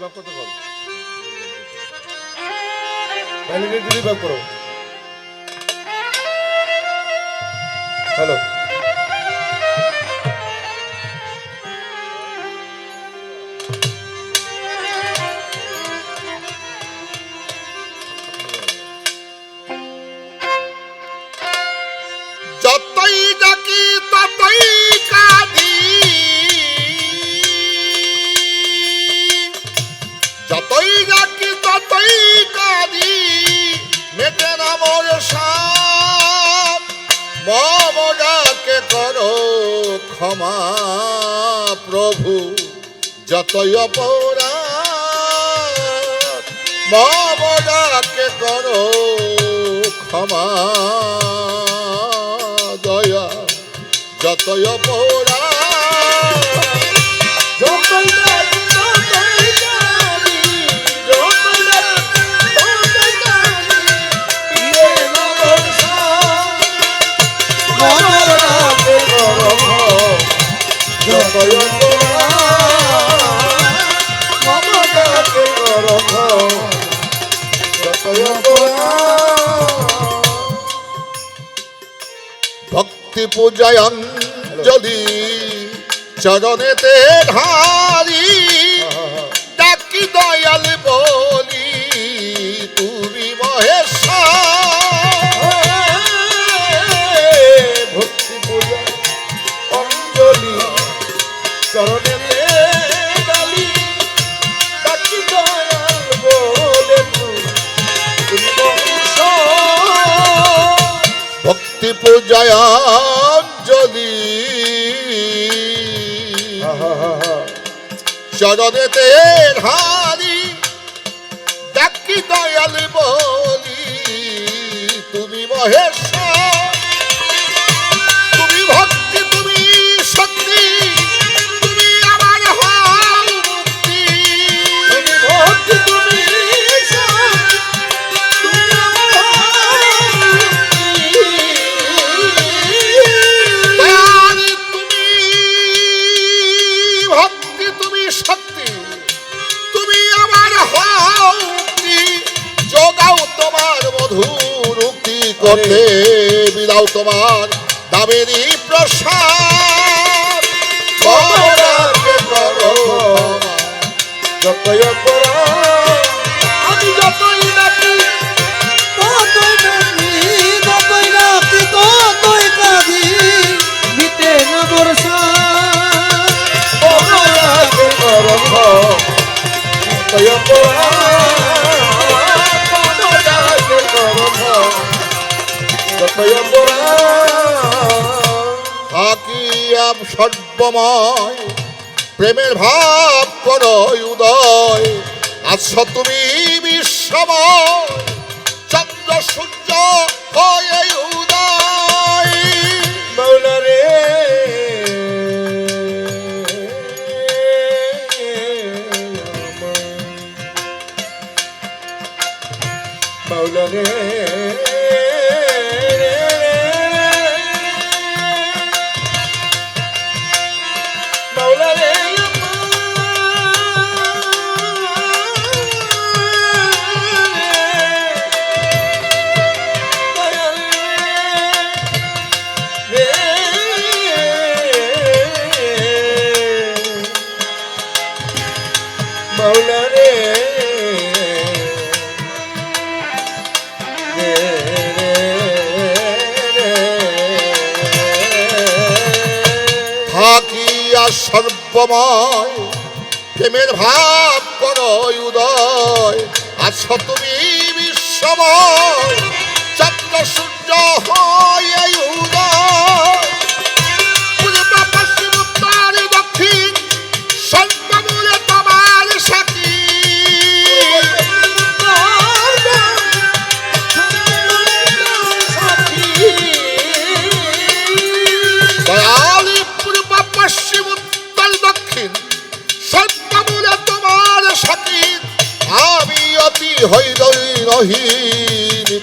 রিভাব কত কর? করো। হ্যালো। ক্ষমা প্রভু যতই অপরাধ মমজাকে করো ক্ষমা দয়া যতই অপরাধ ভক্তি পূজায় অঞ্জলি চরণেতে ঢারি ডাকি দয়াল বলি চরণেতে হারি ডাকি দয়াল বলি তুমি মহেশ্বর। করো যতই অপরাধ, আমি যতই ডাকি ততই ডাকি ততই ডাকি ততই কাঁদি মিটে না বর্ষা অপরাধে করম যতই অপরাধ, থাকিয়া সর্বময় প্রেমের ভাব করয় উদয়। আছ তুমি বিশ্বময় চন্দ্র সূর্য হয় উদয়। মৌলা রে সর্বময়। প্রেমের ভাব করয় উদয়। আছ তুমি বিশ্বময়। চন্দ্র সূর্য হয়ে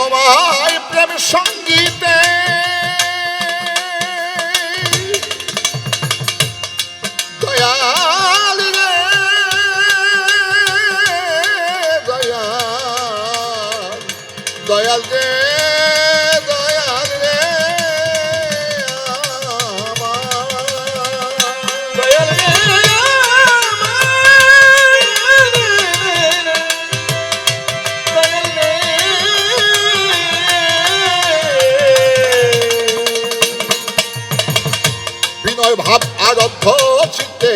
তোমায় প্রেম সঙ্গীতে। দয়াল দয়াল দয়াল বিনয় ভাব আরব্ধ চিত্তে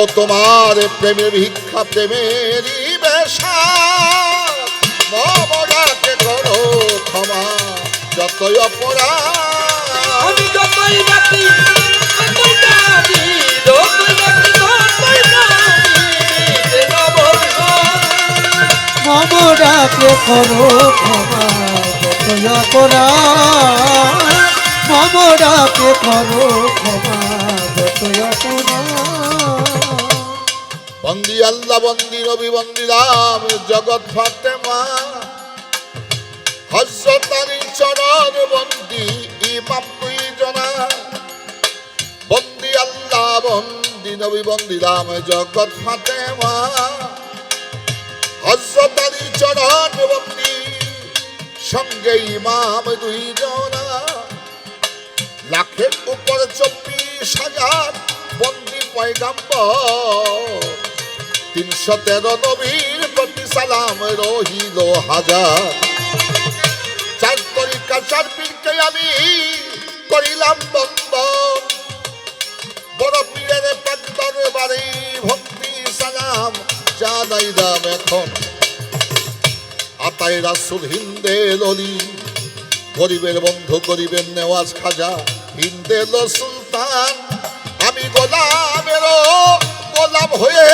দাও তোমার প্রেমের ভিক্ষা প্রেমেরই বেশা। মমরাকে করো ক্ষমা যতই অপরাধ। আমি যতই করো ক্ষমা যতই অপরাধ। করো ক্ষমা যতই বন্দি আল্লাহ, বন্দি নবী বন্দি রাম, জগৎ ফাতেমা। হজরত আলীর চরণ বন্দি, ইমাম জনা বন্দি আল্লাহ, বন্দি নবী, বন্দি রাম, জগৎ ফাতেমা। হজরত আলীর চরণ বন্দি, সঙ্গে ইমাম দুই জনা লাখের উপর চব্বিশ হাজার বন্দি পয়গাম্বর। তিনশো তেরো নবীর প্রতি সালাম রহিল হাজার। চার তরিকা চার পীরকে আমি করিলাম বন্দন। বড় পীরের পাক দরবারে ভক্তি সালাম জানাইলাম এখন। আতাই রাসুল হিন্দে ললি গরিবের বন্ধু গরিবের নেওয়াজ খাজা হিন্দে লো সুলতান, আমি গোলামেরও গোলাম হয়ে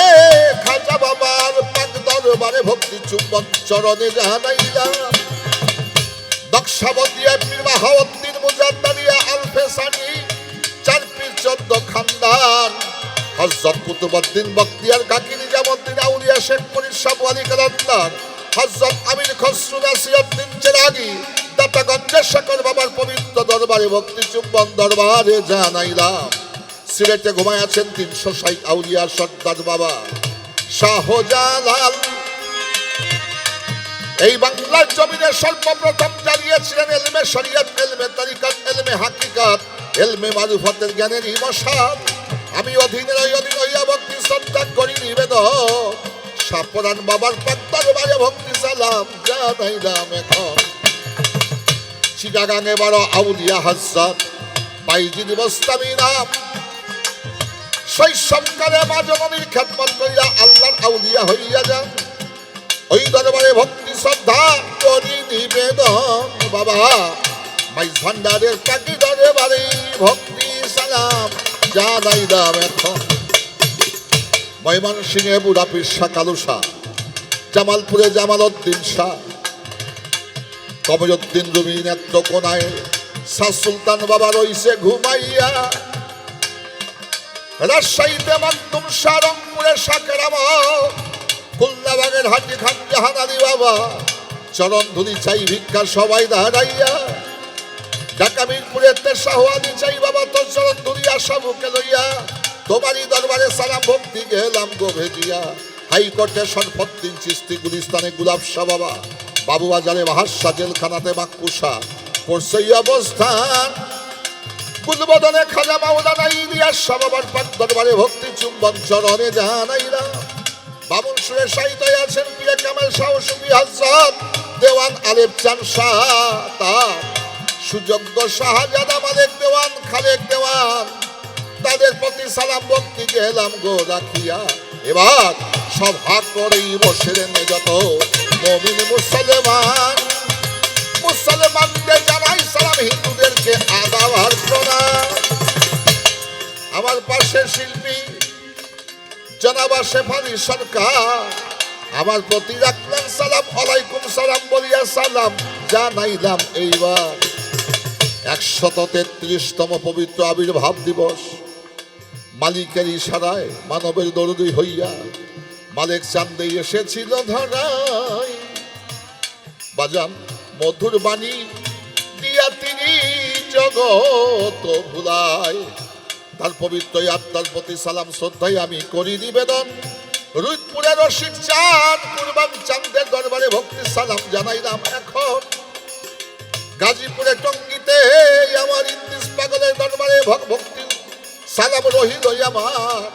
খাজা বাবার পাক দরবারে ভক্তি চুম্বন চরণে জানাইলাম নকশাবন্দিয়া পীর বাহাউদ্দিন মুজাদ্দারিয়া আলফে সানি, চার পীর চন্দ্র খানদান। হজরত কুতুবুদ্দিন বখতিয়ার কাকি নিজামুদ্দিন আউলিয়া শেখ মনির সাবু আলী কালান্দার হজরত আমির খসরু নাসিরুদ্দিন চেরাগি, দাতাগঞ্জের শেখর বাবার পবিত্র দরবারে ভক্তি চুম্বন দরবারে জানাইলাম। সিলেটে ঘুমায় আছেন তিনশো ষাট আউলিয়া সর্দার বাবা। শাহজালাল। এই বাংলার জমিনে সর্বপ্রথম জানিয়েছিলেন এলমে শরিয়ত, এলমে তরিকত, এলমে হাকিকাত, এলমে মারুফতের জ্ঞানের ইমশান আমি অধীনের ওই অধীন হইয়া ভক্তি শ্রদ্ধা করি নিবেদন। সাপরান বাবার পাত্তার বাজে ভক্তি সালাম জানাইলাম এখন। চিটাগাঙে বড় আউলিয়া হাজরত। বাইজিদ বস্তামি নাম শৈশবকালে মা জননীর খ্যাতমত করিয়া আল্লাহর আউলিয়া হইয়া যান ওই দরবারে ভক্তি, শ্রদ্ধা, করি নিবেদন, বাবা। মাইজ ভান্ডারের পাখি দরবারে ভক্তি, সালাম জানাই দাম এখন। ময়মন সিংহে বুড়া পিসা কালুসা জামালপুরে জামাল উদ্দিন শাহ। কমরুদ্দিন রুমি নেত্র কোনায় শাহ সুলতান বাবা রইছে ঘুমাইয়া। রাজশাহীতে মাধ্যম শাহ রংপুরে শাকেরামা খুলনাবাগের হাটি খান জাহান আলী বাবা। চরণ ধুলি চাই ভিক্ষা সবাই দাঁড়াইয়া। ঢাকা মিরপুরে আলী চাই বাবা, তোর চরণ ধুলি আশা বুকে লইয়া। তোমারই দরবারে সালাম ভক্তি গেলাম গো ভেজিয়া। হাইকোর্টে সরফদ্দিন চিস্তি গুলিস্তানে গুলাব বাবা। বাবু বাজারে বাহাসা জেলখানাতে পড়ছে এই অবস্থান। গুলবদনে খাজা মাওলানা শাহ বাবার পাক দরবারে ভক্তি চুম্বন চরণে জানাইলা বামুন সুরে সাহিত্য আছেন পিয়া কামাল শাহ সুফি হজরত, দেওয়ান আলেপ চান শাহ তার সুযোগ্য শাহজাদা মালিক দেওয়ান, খালেক দেওয়ান, তাদের প্রতি সালাম ভক্তি গেলাম গো রাখিয়া। এবার সব হাত করেই বসে রে যত মমিন মুসলমান, মুসলমানদের জানাই সালাম হিন্দুদেরকে আদাব আর প্রণাম আমার পাশে শিল্পী, জনাবা শেফালি সরকার। আমার প্রতি রাখলেন সালাম, আলাইকুম সালাম বলিয়া সালাম জানাইলাম এইবার। একশত তেত্রিশতম পবিত্র আবির্ভাব দিবস। মালিকের ইশারায় মানবের দরদি হইয়া মালিক চান্দে এসেছিল ধরাই বাজান মধুর বাণী দিয়া তিনি জগত ভুলায় তার পবিত্র আত্মার প্রতি সালাম শ্রদ্ধায় আমি করি নিবেদন। রুদপুরের রশিদ চাঁদ, কুরবান চাঁদের দরবারে ভক্তি সালাম জানাইলাম এখন। গাজীপুরে টঙ্গিতে আমার ইন্দিস পাগলের দরবারে ভক- ভক্তি সালাম রহিল আমার।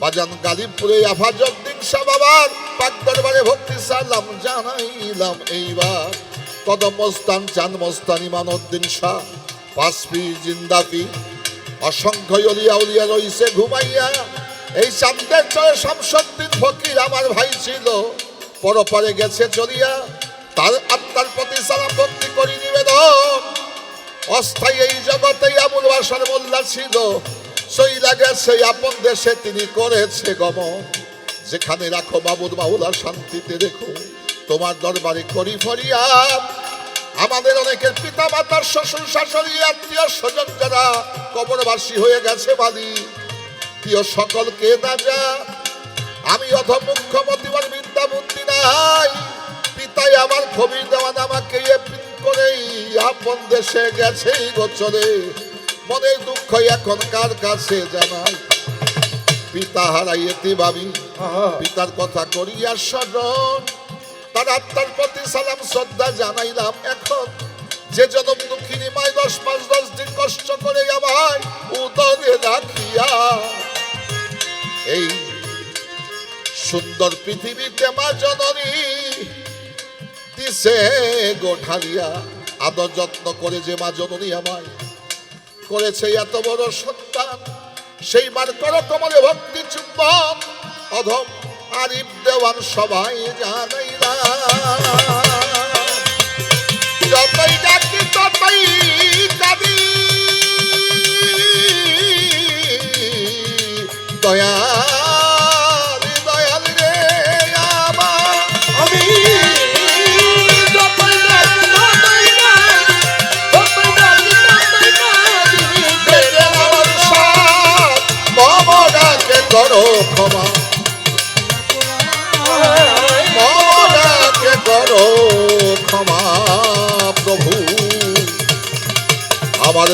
বাজান গালিবপুরে আফাজউদ্দিন শাহ বাবার পাক দরবারে ভক্তি সালাম জানাইলাম এইবার। কদম মস্তান চাঁদ শাহ। পাঁচপি জিন্দাপি। অসংখ্য অলিয়া উলিয়া রইছে ঘুমাইয়া। এই চাঁদের চলে শামসুদ্দিন ফকির আমার ভাই ছিল। পরপরে গেছে চলিয়া। তার আত্মার প্রতি সালাম ভক্তি করি নিবেদন। অস্থায়ী এই জগতে আবুল বাসার মোল্লা ছিল। সইলা গেছে আপন দেশে, তিনি করেছে গমন। যেখানে রাখো বাবুর মাহুলা শান্তিতে রেখো তোমার দরবারে করি ফরিয়াদ। আমাদের অনেকের পিতা মাতার শ্বশুর শাশুড়ি আত্মীয় স্বজন যারা কবরবাসী হয়ে গেছে বালি প্রিয় সকলকে না যা? আমি অধ মুখ্যমন্ত্রী আমার বিদ্যা বুদ্ধি নাই। পিতাই আমার খবির দেওয়ান আমাকে করেই আপন দেশে গেছেই গোচরে মনের দুঃখ এখন কার কাছে জানাই? পিতা হারাই হারাইয়েতে ভাবি পিতার কথা করিয়া স্মরণ। তার আত্মার প্রতি সালাম, শ্রদ্ধা জানাইলাম। এখন যে জনম দুঃখিনী মায় দশ পাঁচ দশ দিন কষ্ট করে আমায় উদরে রাখিয়া, এই সুন্দর পৃথিবীতে মা জননী দিছে গোঠালিয়া আদর যত্ন করে যে মা জননী আমায় করেছে এত বড় সন্তান, সেই মার করো কমলে ভক্তি চুম্বন, অধম আরিফ দেওয়ান সবাই জানাইলা যতই ডাকি ততই কাঁদি দয়াল দয়াল রে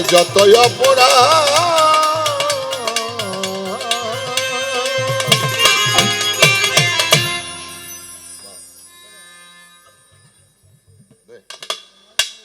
যতই অপরাধ